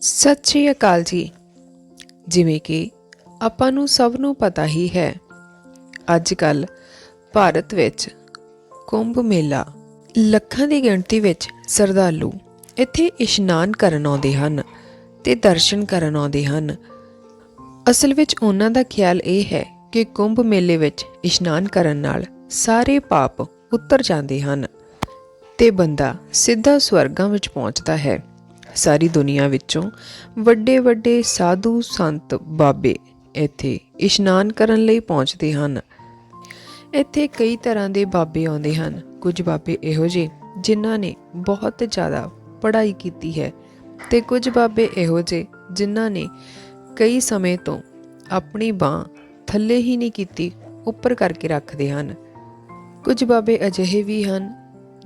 ਸਤਿ ਸ਼੍ਰੀ ਅਕਾਲ ਜੀ। ਜਿਵੇਂ ਕਿ ਆਪਾਂ ਨੂੰ ਸਭ ਨੂੰ ਪਤਾ ਹੀ ਹੈ ਅੱਜ ਕੱਲ ਭਾਰਤ ਵਿੱਚ ਕੁੰਭ ਮੇਲਾ ਲੱਖਾਂ ਦੀ ਗਿਣਤੀ ਵਿੱਚ ਸਰਦਾਲੂ ਇੱਥੇ ਇਸ਼ਨਾਨ ਕਰਨ ਆਉਂਦੇ ਹਨ ਤੇ ਦਰਸ਼ਨ ਕਰਨ ਆਉਂਦੇ ਹਨ। ਅਸਲ ਵਿੱਚ ਉਹਨਾਂ ਦਾ ਖਿਆਲ ਇਹ ਹੈ ਕਿ ਕੁੰਭ ਮੇਲੇ ਵਿੱਚ ਇਸ਼ਨਾਨ ਕਰਨ ਨਾਲ ਸਾਰੇ ਪਾਪ ਉਤਰ ਜਾਂਦੇ ਹਨ ਤੇ ਬੰਦਾ ਸਿੱਧਾ ਸਵਰਗਾਂ ਵਿੱਚ ਪਹੁੰਚਦਾ ਹੈ। ਸਾਰੀ ਦੁਨੀਆ ਵਿੱਚੋਂ ਵੱਡੇ ਵੱਡੇ ਸਾਧੂ ਸੰਤ ਬਾਬੇ ਇੱਥੇ ਇਸ਼ਨਾਨ ਕਰਨ ਲਈ ਪਹੁੰਚਦੇ ਹਨ। ਇੱਥੇ ਕਈ ਤਰ੍ਹਾਂ ਦੇ ਬਾਬੇ ਆਉਂਦੇ ਹਨ। ਕੁਝ ਬਾਬੇ ਇਹੋ ਜਿਹੇ ਜਿਨ੍ਹਾਂ ਨੇ ਬਹੁਤ ਜ਼ਿਆਦਾ ਪੜ੍ਹਾਈ ਕੀਤੀ ਹੈ ਤੇ ਕੁਝ ਬਾਬੇ ਇਹੋ ਜਿਹੇ ਜਿਨ੍ਹਾਂ ਨੇ ਕਈ ਸਮੇਂ ਤੋਂ ਆਪਣੀ ਬਾਹ ਥੱਲੇ ਹੀ ਨਹੀਂ ਕੀਤੀ, ਉੱਪਰ ਕਰਕੇ ਰੱਖਦੇ ਹਨ। ਕੁਝ ਬਾਬੇ ਅਜਿਹੇ ਵੀ ਹਨ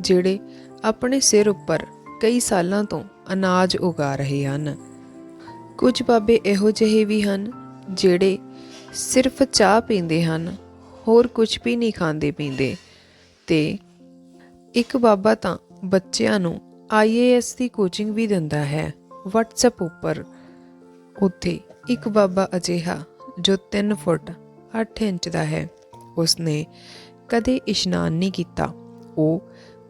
ਜਿਹੜੇ ਆਪਣੇ ਸਿਰ ਉੱਪਰ ਕਈ ਸਾਲਾਂ ਤੋਂ ਅਨਾਜ ਉਗਾ ਰਹੇ ਹਨ। ਕੁਝ ਬਾਬੇ ਇਹੋ ਜਿਹੇ ਵੀ ਹਨ, ਜਿਹੜੇ ਸਿਰਫ ਚਾਹ ਪੀਂਦੇ ਹਨ, ਹੋਰ ਕੁਝ ਵੀ ਨਹੀਂ ਖਾਂਦੇ ਪੀਂਦੇ। ਤੇ ਇੱਕ ਬਾਬਾ ਤਾਂ ਬੱਚਿਆਂ ਨੂੰ ਆਈਏਐਸ ਦੀ ਕੋਚਿੰਗ ਵੀ ਦਿੰਦਾ ਹੈ, WhatsApp ਉੱਪਰ। ਉੱਥੇ ਇੱਕ ਬਾਬਾ ਅਜਿਹਾ ਜੋ 3 ਫੁੱਟ 8 ਇੰਚ ਦਾ ਹੈ, ਉਸਨੇ ਕਦੇ ਇਸ਼ਨਾਨ ਨਹੀਂ ਕੀਤਾ। ਉਹ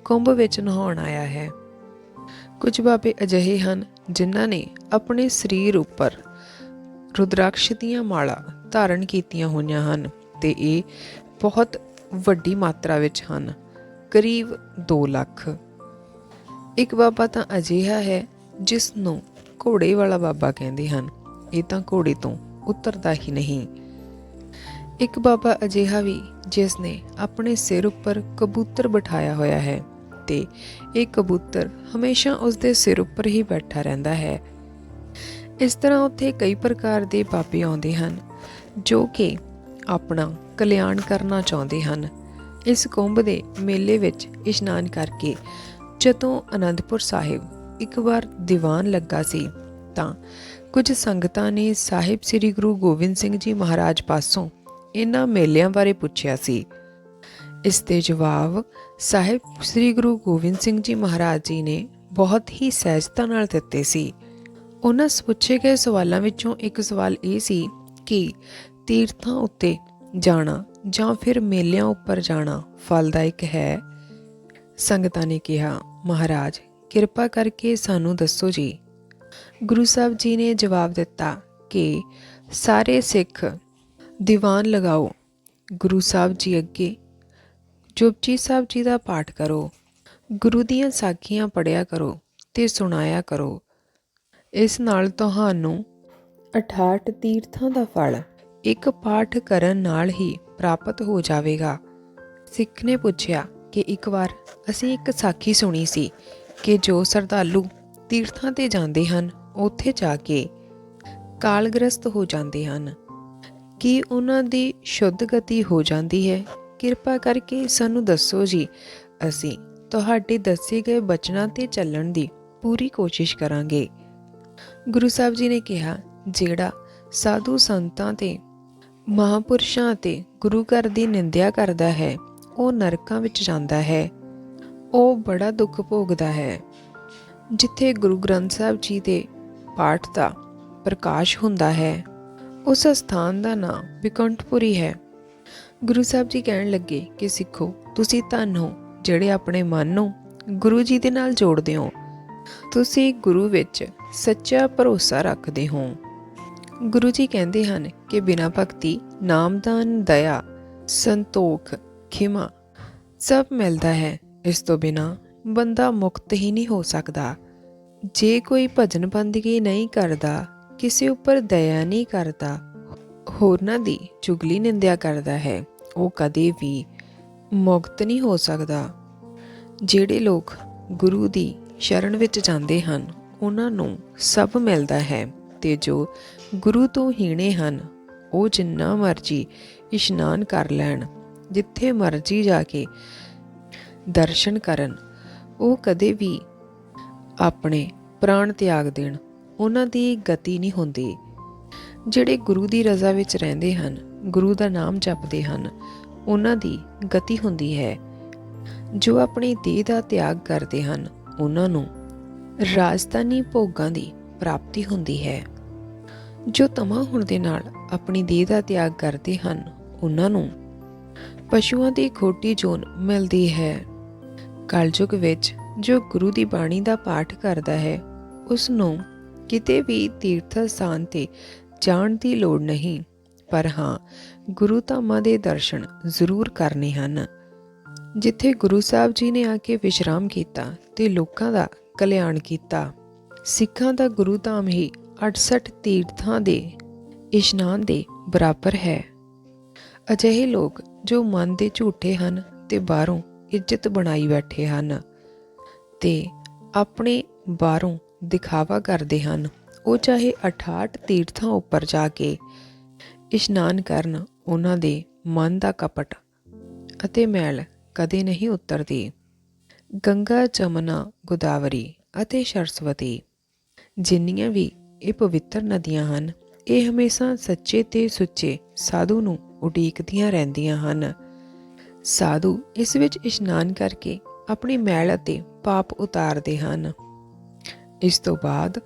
ਕੁੰਭ ਵਿੱਚ ਨਹਾਉਣ ਆਇਆ ਹੈ। ਕੁਝ ਬਾਬੇ ਅਜਿਹੇ ਹਨ ਜਿਨ੍ਹਾਂ ਨੇ ਆਪਣੇ ਸਰੀਰ ਉੱਪਰ ਰੁਦਰਾਕਸ਼ ਦੀਆਂ ਮਾਲਾ ਧਾਰਨ ਕੀਤੀਆਂ ਹੋਈਆਂ ਹਨ ਤੇ ਇਹ ਬਹੁਤ ਵੱਡੀ ਮਾਤਰਾ ਵਿੱਚ ਹਨ, ਕਰੀਬ 2 ਲੱਖ। ਇੱਕ ਬਾਬਾ ਤਾਂ ਅਜਿਹਾ ਹੈ ਜਿਸ ਨੂੰ ਘੋੜੇ ਵਾਲਾ ਬਾਬਾ ਕਹਿੰਦੇ ਹਨ। ਇਹ ਤਾਂ ਘੋੜੇ ਤੋਂ ਉਤਰਦਾ ਹੀ ਨਹੀਂ। ਇੱਕ ਬਾਬਾ ਅਜਿਹਾ ਵੀ ਜਿਸ ਨੇ ਆਪਣੇ ਸਿਰ ਉੱਪਰ ਕਬੂਤਰ ਬਿਠਾਇਆ ਹੋਇਆ ਹੈ। ਤੇ ਇਹ ਕਬੂਤਰ ਹਮੇਸ਼ਾ ਉਸ ਦੇ ਸਿਰ ਉੱਪਰ ਹੀ ਬੈਠਾ ਰਹਿੰਦਾ ਹੈ। ਇਸ ਤਰ੍ਹਾਂ ਉੱਥੇ ਕਈ ਪ੍ਰਕਾਰ ਦੇ ਬਾਬੇ ਆਉਂਦੇ ਹਨ, ਜੋ ਕਿ ਆਪਣਾ ਕਲਿਆਣ ਕਰਨਾ ਚਾਹੁੰਦੇ ਹਨ। ਇਸ ਕੁੰਭ ਦੇ ਮੇਲੇ ਵਿੱਚ ਇਸ਼ਨਾਨ ਕਰਕੇ ਜਦੋਂ ਅਨੰਦਪੁਰ ਸਾਹਿਬ ਇੱਕ ਵਾਰ ਦੀਵਾਨ ਲੱਗਾ ਸੀ, ਤਾਂ ਕੁਝ ਸੰਗਤਾਂ ਨੇ ਸਾਹਿਬ ਸ੍ਰੀ ਗੁਰੂ ਗੋਬਿੰਦ ਸਿੰਘ ਜੀ ਮਹਾਰਾਜ ਪਾਸੋਂ ਇਹਨਾਂ ਮੇਲਿਆਂ ਬਾਰੇ ਪੁੱਛਿਆ ਸੀ। ਇਸ ਦੇ ਜਵਾਬ ਸਾਹਿਬ ਸ੍ਰੀ ਗੁਰੂ ਗੋਬਿੰਦ ਸਿੰਘ ਜੀ ਮਹਾਰਾਜ ਜੀ ਨੇ ਬਹੁਤ ਹੀ ਸਹਿਜਤਾ ਨਾਲ ਦਿੱਤੇ ਸੀ। ਉਹਨਾਂ ਪੁੱਛੇ ਗਏ ਸਵਾਲਾਂ ਵਿੱਚੋਂ ਇੱਕ ਸਵਾਲ ਇਹ ਸੀ ਕਿ ਤੀਰਥਾਂ ਉੱਤੇ ਜਾਣਾ ਜਾਂ ਫਿਰ ਮੇਲਿਆਂ ਉੱਪਰ ਜਾਣਾ ਫਲਦਾਇਕ ਹੈ? ਸੰਗਤਾਂ ਨੇ ਕਿਹਾ, ਮਹਾਰਾਜ, ਕਿਰਪਾ ਕਰਕੇ ਸਾਨੂੰ ਦੱਸੋ ਜੀ। ਗੁਰੂ ਸਾਹਿਬ ਜੀ ਨੇ ਜਵਾਬ ਦਿੱਤਾ ਕਿ ਸਾਰੇ ਸਿੱਖ ਦੀਵਾਨ ਲਗਾਓ। ਗੁਰੂ ਸਾਹਿਬ ਜੀ ਅੱਗੇ ਜਪਜੀ ਸਾਹਿਬ ਜੀ ਦਾ ਪਾਠ ਕਰੋ। ਗੁਰੂ ਦੀਆਂ ਸਾਖੀਆਂ ਪੜਿਆ ਕਰੋ ਤੇ ਸੁਣਾਇਆ ਕਰੋ। ਇਸ ਨਾਲ ਤੁਹਾਨੂੰ 68 ਤੀਰਥਾਂ ਦਾ ਫਲ ਇੱਕ ਪਾਠ ਕਰਨ ਨਾਲ ਹੀ ਪ੍ਰਾਪਤ ਹੋ ਜਾਵੇਗਾ। ਸਿੱਖ ਨੇ ਪੁੱਛਿਆ ਕਿ ਇੱਕ ਵਾਰ ਅਸੀਂ ਇੱਕ ਸਾਖੀ ਸੁਣੀ ਸੀ ਕਿ ਜੋ ਸਰਦਾਲੂ ਤੀਰਥਾਂ ਤੇ ਜਾਂਦੇ ਹਨ, ਉੱਥੇ ਜਾ ਕੇ ਕਾਲਗ੍ਰਸਤ ਹੋ ਜਾਂਦੇ ਹਨ। ਕੀ ਉਹਨਾਂ ਦੀ ਸ਼ੁੱਧ ਗਤੀ ਹੋ ਜਾਂਦੀ ਹੈ? ਕਿਰਪਾ ਕਰਕੇ ਸਾਨੂੰ ਦੱਸੋ ਜੀ। ਅਸੀਂ ਤੁਹਾਡੇ ਦੱਸੇ ਗਏ ਬਚਨਾਂ ਤੇ ਚੱਲਣ ਦੀ ਪੂਰੀ ਕੋਸ਼ਿਸ਼ ਕਰਾਂਗੇ। ਗੁਰੂ ਸਾਹਿਬ ਜੀ ਨੇ ਕਿਹਾ, ਜਿਹੜਾ ਸਾਧੂ ਸੰਤਾਂ ਤੇ ਮਹਾਪੁਰਸ਼ਾਂ ਤੇ ਗੁਰੂ ਘਰ ਦੀ ਨਿੰਦਿਆ ਕਰਦਾ ਹੈ, ਉਹ ਨਰਕਾਂ ਵਿੱਚ ਜਾਂਦਾ ਹੈ। ਉਹ ਬੜਾ ਦੁੱਖ ਭੋਗਦਾ ਹੈ। ਜਿੱਥੇ ਗੁਰੂ ਗ੍ਰੰਥ ਸਾਹਿਬ ਜੀ ਦੇ ਪਾਠ ਦਾ ਪ੍ਰਕਾਸ਼ ਹੁੰਦਾ ਹੈ, ਉਸ ਸਥਾਨ ਦਾ ਨਾਮ ਵਿਕੰਠਪੁਰੀ ਹੈ। ਗੁਰੂ ਸਾਹਿਬ ਜੀ ਕਹਿਣ ਲੱਗੇ ਕਿ ਸਿੱਖੋ, ਤੁਸੀਂ ਧੰਨ ਹੋ, ਜਿਹੜੇ ਆਪਣੇ ਮਨ ਨੂੰ ਗੁਰੂ ਜੀ ਦੇ ਨਾਲ ਜੋੜਦੇ ਹੋ। ਤੁਸੀਂ ਗੁਰੂ ਵਿੱਚ ਸੱਚਾ ਭਰੋਸਾ ਰੱਖਦੇ ਹੋ। ਗੁਰੂ ਜੀ ਕਹਿੰਦੇ ਹਨ ਕਿ ਬਿਨਾਂ ਭਗਤੀ ਨਾਮਦਾਨ ਦਇਆ, ਸੰਤੋਖ, ਖਿਮਾ ਸਭ ਮਿਲਦਾ ਹੈ। ਇਸ ਤੋਂ ਬਿਨਾ ਬੰਦਾ ਮੁਕਤ ਹੀ ਨਹੀਂ ਹੋ ਸਕਦਾ। ਜੇ ਕੋਈ ਭਜਨ ਬੰਦਗੀ ਨਹੀਂ ਕਰਦਾ, ਕਿਸੇ ਉੱਪਰ ਦਇਆ ਨਹੀਂ ਕਰਦਾ ਹੋਰਨਾਂ ਦੀ ਚੁਗਲੀ ਨਿੰਦਿਆ ਕਰਦਾ ਹੈ, ਉਹ ਕਦੇ ਵੀ ਮੁਕਤ ਨਹੀਂ ਹੋ ਸਕਦਾ। ਜਿਹੜੇ ਲੋਕ ਗੁਰੂ ਦੀ ਸ਼ਰਨ ਵਿੱਚ ਜਾਂਦੇ ਹਨ, ਉਹਨਾਂ ਨੂੰ ਸਭ ਮਿਲਦਾ ਹੈ ਤੇ ਜੋ ਗੁਰੂ ਤੋਂ ਹੀਣੇ ਹਨ, ਉਹ ਜਿੰਨਾ ਮਰਜ਼ੀ ਇਸ਼ਨਾਨ ਕਰ ਲੈਣ, ਜਿੱਥੇ ਮਰਜ਼ੀ ਜਾ ਕੇ ਦਰਸ਼ਨ ਕਰਨ, ਉਹ ਕਦੇ ਵੀ ਆਪਣੇ ਪ੍ਰਾਣ ਤਿਆਗ ਦੇਣ, ਉਹਨਾਂ ਦੀ ਗਤੀ ਨਹੀਂ ਹੁੰਦੀ। ਜਿਹੜੇ ਗੁਰੂ ਦੀ ਰਜ਼ਾ ਵਿੱਚ ਰਹਿੰਦੇ ਹਨ, ਗੁਰੂ ਦਾ ਨਾਮ ਜਪਦੇ ਹਨ, ਉਹਨਾਂ ਦੀ ਗਤੀ ਹੁੰਦੀ ਹੈ। ਜੋ ਆਪਣੀ ਦੇਹ ਦਾ ਤਿਆਗ ਕਰਦੇ ਹਨ, ਉਹਨਾਂ ਨੂੰ ਰਾਜਧਾਨੀ ਭੋਗਾਂ ਦੀ ਪ੍ਰਾਪਤੀ ਹੁੰਦੀ ਹੈ। ਜੋ ਤਮਾ ਹੋਣ ਦੇ ਨਾਲ ਆਪਣੀ ਦੇਹ ਦਾ ਤਿਆਗ ਕਰਦੇ ਹਨ, ਉਹਨਾਂ ਨੂੰ ਪਸ਼ੂਆਂ ਦੀ ਖੋਟੀ ਜੋਨ ਮਿਲਦੀ ਹੈ। ਕਲਯੁਗ ਵਿੱਚ ਜੋ ਗੁਰੂ ਦੀ ਬਾਣੀ ਦਾ ਪਾਠ ਕਰਦਾ ਹੈ, ਉਸ ਨੂੰ ਕਿਤੇ ਵੀ ਤੀਰਥ ਸਥਾਨ ਤੇ ਜਾਣ ਦੀ ਲੋੜ ਨਹੀਂ। ਪਰ ਹਾਂ, ਗੁਰੂ ਧਾਮਾਂ ਦੇ ਦਰਸ਼ਨ ਜ਼ਰੂਰ ਕਰਨੇ ਹਨ। ਜਿੱਥੇ ਗੁਰੂ ਸਾਹਿਬ ਜੀ ਨੇ ਆ ਕੇ ਵਿਸ਼ਰਾਮ ਕੀਤਾ ਤੇ ਲੋਕਾਂ ਦਾ ਕਲਿਆਣ ਕੀਤਾ। ਸਿੱਖਾਂ ਦਾ ਗੁਰੂ ਧਾਮ ਹੀ 68 ਤੀਰਥਾਂ ਦੇ ਇਸ਼ਨਾਨ ਦੇ ਬਰਾਬਰ ਹੈ। ਅਜਿਹੇ ਲੋਕ ਜੋ ਮਨ ਦੇ ਝੂਠੇ ਹਨ ਤੇ ਬਾਹਰੋਂ ਇੱਜ਼ਤ ਬਣਾਈ ਬੈਠੇ ਹਨ ਤੇ ਆਪਣੇ ਬਾਹਰੋਂ ਦਿਖਾਵਾ ਕਰਦੇ ਹਨ। ਉਹ ਚਾਹੇ 68 ਤੀਰਥਾਂ ਉੱਪਰ ਜਾ ਕੇ ਇਸ਼ਨਾਨ ਕਰਨ, ਉਹਨਾਂ ਦੇ ਮਨ ਦਾ ਕਪਟ ਅਤੇ ਮੈਲ ਕਦੇ ਨਹੀਂ ਉਤਰਦੀ। ਗੰਗਾ, ਜਮਨਾ, ਗੋਦਾਵਰੀ ਅਤੇ ਸਰਸਵਤੀ ਜਿੰਨੀਆਂ ਵੀ ਇਹ ਪਵਿੱਤਰ ਨਦੀਆਂ ਹਨ, ਇਹ ਹਮੇਸ਼ਾ ਸੱਚੇ ਤੇ ਸੁੱਚੇ ਸਾਧੂ ਨੂੰ ਉਡੀਕਦੀਆਂ ਰਹਿੰਦੀਆਂ ਹਨ। ਸਾਧੂ ਇਸ ਵਿੱਚ ਇਸ਼ਨਾਨ ਕਰਕੇ ਆਪਣੀ ਮੈਲ ਅਤੇ ਪਾਪ ਉਤਾਰਦੇ ਹਨ। ਇਸ ਤੋਂ ਬਾਅਦ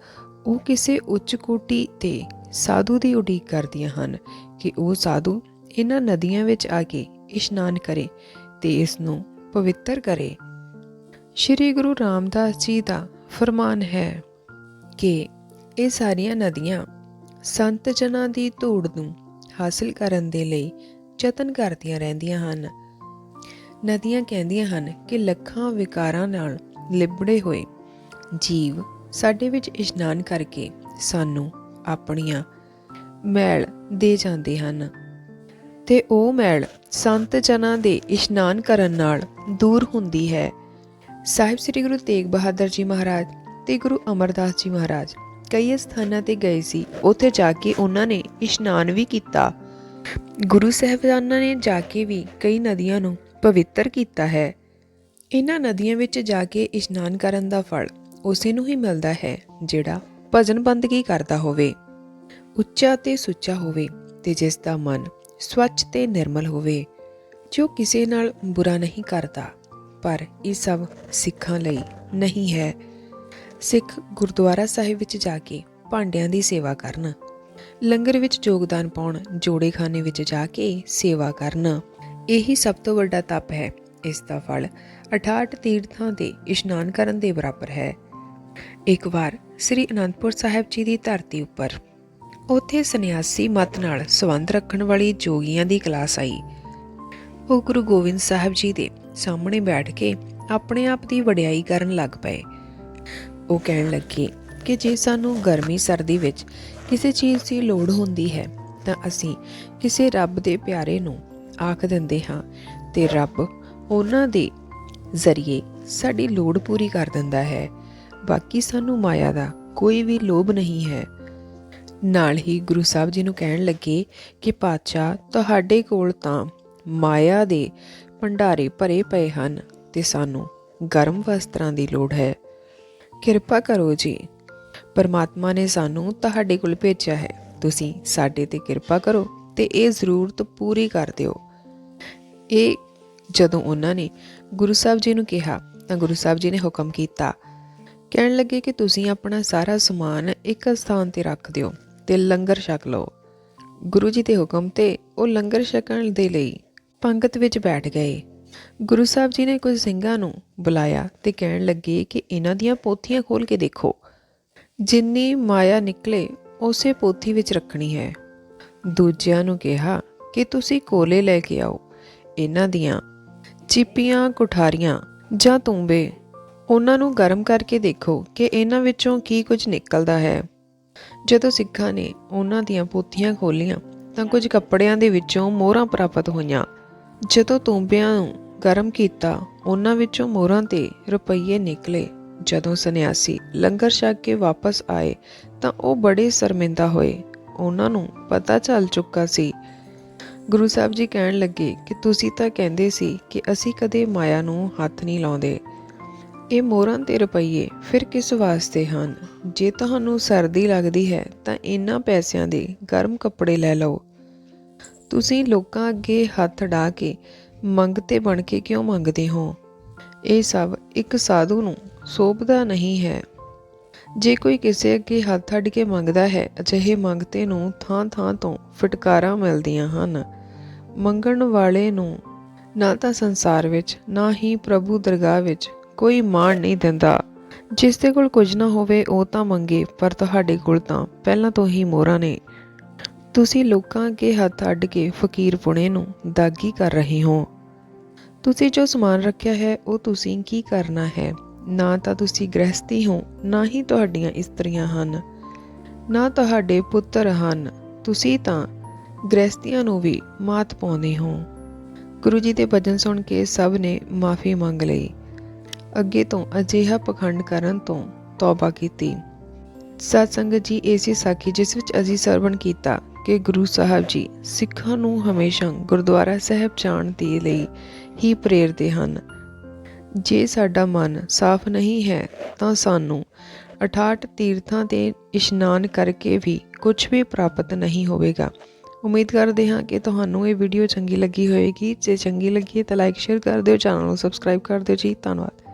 ਉਹ ਕਿਸੇ ਉੱਚ ਕੋਟੀ ਤੇ ਸਾਧੂ ਦੀ ਉਡੀਕ ਕਰਦੀਆਂ ਹਨ ਕਿ ਉਹ ਸਾਧੂ ਇਹਨਾਂ ਨਦੀਆਂ ਵਿੱਚ ਆ ਕੇ ਇਸ਼ਨਾਨ ਕਰੇ ਤੇ ਇਸ ਨੂੰ ਪਵਿੱਤਰ ਕਰੇ। ਸ਼੍ਰੀ ਗੁਰੂ ਰਾਮਦਾਸ ਜੀ ਦਾ ਫਰਮਾਨ ਹੈ ਕਿ ਇਹ ਸਾਰੀਆਂ ਨਦੀਆਂ ਸੰਤ ਜਨਾਂ ਦੀ ਧੂੜ ਨੂੰ ਹਾਸਲ ਕਰਨ ਦੇ ਲਈ ਯਤਨ ਕਰਦੀਆਂ ਰਹਿੰਦੀਆਂ ਹਨ। ਨਦੀਆਂ ਕਹਿੰਦੀਆਂ ਹਨ ਕਿ ਲੱਖਾਂ ਵਿਕਾਰਾਂ ਨਾਲ ਲਿਬੜੇ ਹੋਏ ਜੀਵ ਸਾਡੇ ਵਿੱਚ ਇਸ਼ਨਾਨ ਕਰਕੇ ਸਾਨੂੰ ਆਪਣੀਆਂ ਮੈਲ ਦੇ ਜਾਂਦੇ ਹਨ। ਤੇ ਉਹ ਮੈਲ ਸੰਤ ਜਨਾਂ ਦੇ ਇਸ਼ਨਾਨ ਕਰਨ ਨਾਲ ਦੂਰ ਹੁੰਦੀ ਹੈ। ਸਾਹਿਬ ਸ੍ਰੀ ਗੁਰੂ ਤੇਗ ਬਹਾਦਰ ਜੀ ਮਹਾਰਾਜ ਤੇ ਗੁਰੂ ਅਮਰਦਾਸ ਜੀ ਮਹਾਰਾਜ ਕਈ ਸਥਾਨਾਂ ਤੇ ਗਏ ਸੀ। ਉੱਥੇ ਜਾ ਕੇ ਉਹਨਾਂ ਨੇ ਇਸ਼ਨਾਨ ਵੀ ਕੀਤਾ। ਗੁਰੂ ਸਾਹਿਬਾਨਾਂ ਨੇ ਜਾ ਕੇ ਵੀ ਕਈ ਨਦੀਆਂ ਨੂੰ ਪਵਿੱਤਰ ਕੀਤਾ ਹੈ। ਇਹਨਾਂ ਨਦੀਆਂ ਵਿੱਚ ਜਾ ਕੇ ਇਸ਼ਨਾਨ ਕਰਨ ਦਾ ਫਲ ਉਸੇ ਨੂੰ ਹੀ ਮਿਲਦਾ ਹੈ ਜਿਹੜਾ ਭਜਨ ਬੰਦਗੀ ਕਰਦਾ ਹੋਵੇ। ਉੱਚਾ ਤੇ ਸੁੱਚਾ ਹੋਵੇ ਤੇ ਜਿਸ ਦਾ ਮਨ ਸਵੱਛ ਤੇ ਨਿਰਮਲ ਹੋਵੇ, ਜੋ ਕਿਸੇ ਨਾਲ ਬੁਰਾ ਨਹੀਂ ਕਰਦਾ, ਪਰ ਇਹ ਸਭ ਸਿੱਖਾਂ ਲਈ ਨਹੀਂ ਹੈ। ਸਿੱਖ ਗੁਰਦੁਆਰਾ ਸਾਹਿਬ ਵਿੱਚ ਜਾ ਕੇ ਭਾਂਡਿਆਂ ਦੀ ਸੇਵਾ ਕਰਨ, ਲੰਗਰ ਵਿੱਚ ਯੋਗਦਾਨ ਪਾਉਣ, ਜੋੜੇਖਾਨੇ ਵਿੱਚ ਜਾ ਕੇ ਸੇਵਾ ਕਰਨ, ਇਹੀ ਸਭ ਤੋਂ ਵੱਡਾ ਤਪ ਹੈ। ਇਸ ਦਾ ਫਲ 68 ਤੀਰਥਾਂ ਦੇ ਇਸ਼ਨਾਨ ਕਰਨ ਦੇ ਬਰਾਬਰ ਹੈ। ਇੱਕ ਵਾਰ ਸ੍ਰੀ ਅਨੰਦਪੁਰ ਸਾਹਿਬ ਜੀ ਦੀ ਧਰਤੀ ਉੱਪਰ। ਉੱਥੇ ਸੰਨਿਆਸੀ ਮਤ ਨਾਲ ਸੰਬੰਧ ਰੱਖਣ ਵਾਲੀ ਜੋਗੀਆਂ ਦੀ ਕਲਾਸ ਆਈ। ਉਹ ਗੁਰੂ ਗੋਬਿੰਦ ਸਾਹਿਬ ਜੀ ਦੇ ਸਾਹਮਣੇ ਬੈਠ ਕੇ ਆਪਣੇ ਆਪ ਦੀ ਵਡਿਆਈ ਕਰਨ ਲੱਗ ਪਏ। ਉਹ ਕਹਿਣ ਲੱਗੇ ਕਿ ਜੇ ਸਾਨੂੰ ਗਰਮੀ, ਸਰਦੀ ਵਿੱਚ ਕਿਸੇ ਚੀਜ਼ ਦੀ ਲੋੜ ਹੁੰਦੀ ਹੈ, ਤਾਂ ਅਸੀਂ ਕਿਸੇ ਰੱਬ ਦੇ ਪਿਆਰੇ ਨੂੰ ਆਖ ਦਿੰਦੇ ਹਾਂ ਤੇ ਰੱਬ ਉਹਨਾਂ ਦੇ ਜ਼ਰੀਏ ਸਾਡੀ ਲੋੜ ਪੂਰੀ ਕਰ ਦਿੰਦਾ ਹੈ। ਬਾਕੀ ਸਾਨੂੰ ਮਾਇਆ ਦਾ ਕੋਈ ਵੀ ਲੋਭ ਨਹੀਂ ਹੈ। ਨਾਲ ਹੀ ਗੁਰੂ ਸਾਹਿਬ ਜੀ ਨੂੰ ਕਹਿਣ ਲੱਗੇ ਕਿ ਪਾਤਸ਼ਾਹ, ਤੁਹਾਡੇ ਕੋਲ ਤਾਂ ਮਾਇਆ ਦੇ ਭੰਡਾਰੇ ਭਰੇ ਪਏ ਹਨ ਤੇ ਸਾਨੂੰ ਗਰਮ ਵਸਤਰਾਂ ਦੀ ਲੋੜ ਹੈ। ਕਿਰਪਾ ਕਰੋ ਜੀ। ਪਰਮਾਤਮਾ ਨੇ ਸਾਨੂੰ ਤੁਹਾਡੇ ਕੋਲ ਭੇਜਿਆ ਹੈ। ਤੁਸੀਂ ਸਾਡੇ ਤੇ ਕਿਰਪਾ ਕਰੋ ਤੇ ਇਹ ਜ਼ਰੂਰਤ ਪੂਰੀ ਕਰ ਦਿਓ। ਇਹ ਜਦੋਂ ਉਹਨਾਂ ਨੇ ਗੁਰੂ ਸਾਹਿਬ ਜੀ ਨੂੰ ਕਿਹਾ ਤਾਂ ਗੁਰੂ ਸਾਹਿਬ ਜੀ ਨੇ ਹੁਕਮ ਕੀਤਾ ਕਹਿਣ ਲੱਗੇ ਕਿ ਤੁਸੀਂ ਆਪਣਾ ਸਾਰਾ ਸਮਾਨ ਇੱਕ ਸਥਾਨ ਤੇ ਰੱਖ ਦਿਓ ਤੇ ਲੰਗਰ ਛਕ ਲਓ। ਗੁਰੂ ਜੀ ਦੇ ਹੁਕਮ ਤੇ ਉਹ ਲੰਗਰ ਛਕਣ ਦੇ ਲਈ ਪੰਗਤ ਵਿੱਚ ਬੈਠ ਗਏ। ਗੁਰੂ ਸਾਹਿਬ ਜੀ ਨੇ ਕੁਝ ਸਿੰਘਾਂ ਨੂੰ ਬੁਲਾਇਆ ਤੇ ਕਹਿਣ ਲੱਗੇ ਕਿ ਇਹਨਾਂ ਦੀਆਂ ਪੋਥੀਆਂ ਖੋਲ ਕੇ ਦੇਖੋ। ਜਿੰਨੀ ਮਾਇਆ ਨਿਕਲੇ, ਉਸੇ ਪੋਥੀ ਵਿੱਚ ਰੱਖਣੀ ਹੈ। ਦੂਜਿਆਂ ਨੂੰ ਕਿਹਾ ਕਿ ਤੁਸੀਂ ਕੋਲੇ ਲੈ ਕੇ ਆਓ। ਇਹਨਾਂ ਦੀਆਂ ਚਿੱਪੀਆਂ, ਕੁਠਾਰੀਆਂ ਜਾਂ ਤੂੰਬੇ ਉਹਨਾਂ ਨੂੰ ਗਰਮ ਕਰਕੇ ਦੇਖੋ ਕਿ ਇਹਨਾਂ ਵਿੱਚੋਂ ਕੀ ਕੁਝ ਨਿਕਲਦਾ ਹੈ। ਜਦੋਂ ਸਿੱਖਾਂ ਨੇ ਉਹਨਾਂ ਦੀਆਂ ਪੋਥੀਆਂ ਖੋਲੀਆਂ, ਤਾਂ ਕੁਝ ਕੱਪੜਿਆਂ ਦੇ ਵਿੱਚੋਂ ਮੋਹਰਾਂ ਪ੍ਰਾਪਤ ਹੋਈਆਂ। ਜਦੋਂ ਤੂੰਬਿਆਂ ਨੂੰ ਗਰਮ ਕੀਤਾ, ਉਹਨਾਂ ਵਿੱਚੋਂ ਮੋਹਰਾਂ ਤੇ ਰੁਪਈਏ ਨਿਕਲੇ। ਜਦੋਂ ਸੰਨਿਆਸੀ ਲੰਗਰ ਛਕ ਕੇ ਵਾਪਸ ਆਏ, ਤਾਂ ਉਹ ਬੜੇ ਸ਼ਰਮਿੰਦਾ ਹੋਏ। ਉਹਨਾਂ ਨੂੰ ਪਤਾ ਚੱਲ ਚੁੱਕਾ ਸੀ। ਗੁਰੂ ਸਾਹਿਬ ਜੀ ਕਹਿਣ ਲੱਗੇ ਕਿ ਤੁਸੀਂ ਤਾਂ ਕਹਿੰਦੇ ਸੀ ਕਿ ਅਸੀਂ ਕਦੇ ਮਾਇਆ ਨੂੰ ਹੱਥ ਨਹੀਂ ਲਾਉਂਦੇ। ਇਹ ਮੋਹਰਾਂ ਤੇ ਰੁਪਈਏ ਫਿਰ ਕਿਸ ਵਾਸਤੇ ਹਨ? ਜੇ ਤੁਹਾਨੂੰ ਸਰਦੀ ਲੱਗਦੀ ਹੈ, ਤਾਂ ਇਹਨਾਂ ਪੈਸਿਆਂ ਦੇ ਗਰਮ ਕੱਪੜੇ ਲੈ ਲਓ। ਤੁਸੀਂ ਲੋਕਾਂ ਅੱਗੇ ਹੱਥ ਢਾ ਕੇ ਮੰਗਤੇ ਬਣ ਕੇ ਕਿਉਂ ਮੰਗਦੇ ਹੋ? ਇਹ ਸਭ ਇੱਕ ਸਾਧੂ ਨੂੰ ਸੋਭਦਾ ਨਹੀਂ ਹੈ। ਜੇ ਕੋਈ ਕਿਸੇ ਅੱਗੇ ਹੱਥ ਅੱਡ ਕੇ ਮੰਗਦਾ ਹੈ, ਅਜਿਹੇ ਮੰਗਤੇ ਨੂੰ ਥਾਂ-ਥਾਂ ਤੋਂ ਫਟਕਾਰਾਂ ਮਿਲਦੀਆਂ ਹਨ। ਮੰਗਣ ਵਾਲੇ ਨੂੰ ਨਾ ਤਾਂ ਸੰਸਾਰ ਵਿੱਚ, ਨਾ ਹੀ ਪ੍ਰਭੂ ਦਰਗਾਹ ਵਿੱਚ ਕੋਈ ਮਾਣ ਨਹੀਂ ਦਿੰਦਾ। ਜਿਸ ਦੇ ਕੋਲ ਕੁਝ ਨਾ ਹੋਵੇ, ਉਹ ਤਾਂ ਮੰਗੇ, ਪਰ ਤੁਹਾਡੇ ਕੋਲ ਤਾਂ ਪਹਿਲਾਂ ਤੋਂ ਹੀ ਮੋਹਰਾਂ ਨੇ। ਤੁਸੀਂ ਲੋਕਾਂ ਅੱਗੇ ਹੱਥ ਅੱਡ ਕੇ ਫਕੀਰ ਪੁਣੇ ਨੂੰ ਦਾਗੀ ਕਰ ਰਹੇ ਹੋ। ਤੁਸੀਂ ਜੋ ਸਮਾਨ ਰੱਖਿਆ ਹੈ, ਉਹ ਤੁਸੀਂ ਕੀ ਕਰਨਾ ਹੈ? ਨਾ ਤਾਂ ਤੁਸੀਂ ਗ੍ਰਹਿਸਤੀ ਹੋ, ਨਾ ਹੀ ਤੁਹਾਡੀਆਂ ਇਸਤਰੀਆਂ ਹਨ। ਨਾ ਤੁਹਾਡੇ ਪੁੱਤਰ ਹਨ। ਤੁਸੀਂ ਤਾਂ ਗ੍ਰਹਿਸਤੀਆਂ ਨੂੰ ਵੀ ਮਾਤ ਪਾਉਂਦੇ ਹੋ। ਗੁਰੂ ਜੀ ਦੇ ਭਜਨ ਸੁਣ ਕੇ ਸਭ ਨੇ ਮਾਫੀ ਮੰਗ ਲਈ। ਅੱਗੇ ਤੋਂ ਅਜਿਹਾ ਪਖੰਡ ਕਰਨ ਤੋਂ ਤੌਬਾ ਕੀਤੀ। ਸਤ ਸੰਗਤ ਜੀ ਏਸੀ ਸਾਖੀ ਜਿਸ ਵਿੱਚ ਅਸੀਂ ਸਰਵਣ ਕੀਤਾ ਕਿ ਗੁਰੂ ਸਾਹਿਬ ਜੀ ਸਿੱਖਾਂ ਨੂੰ ਹਮੇਸ਼ਾ ਗੁਰਦੁਆਰਾ ਸਾਹਿਬ ਜਾਣ ਦੇ ਲਈ ਹੀ ਪ੍ਰੇਰਦੇ ਹਨ। ਜੇ ਸਾਡਾ ਮਨ ਸਾਫ਼ ਨਹੀਂ ਹੈ ਤਾਂ ਸਾਨੂੰ 68 ਤੀਰਥਾਂ ਤੇ ਇਸ਼ਨਾਨ ਕਰਕੇ ਵੀ ਕੁਝ ਵੀ ਪ੍ਰਾਪਤ ਨਹੀਂ ਹੋਵੇਗਾ। ਉਮੀਦ ਕਰਦੇ ਹਾਂ ਕਿ ਤੁਹਾਨੂੰ ਇਹ ਵੀਡੀਓ ਚੰਗੀ ਲੱਗੀ ਹੋਵੇਗੀ। ਜੇ ਚੰਗੀ ਲੱਗੀ ਤਾਂ ਲਾਈਕ ਸ਼ੇਅਰ ਕਰ ਦਿਓ ਚੈਨਲ ਨੂੰ ਸਬਸਕ੍ਰਾਈਬ ਕਰ ਦਿਓ ਜੀ। ਧੰਨਵਾਦ।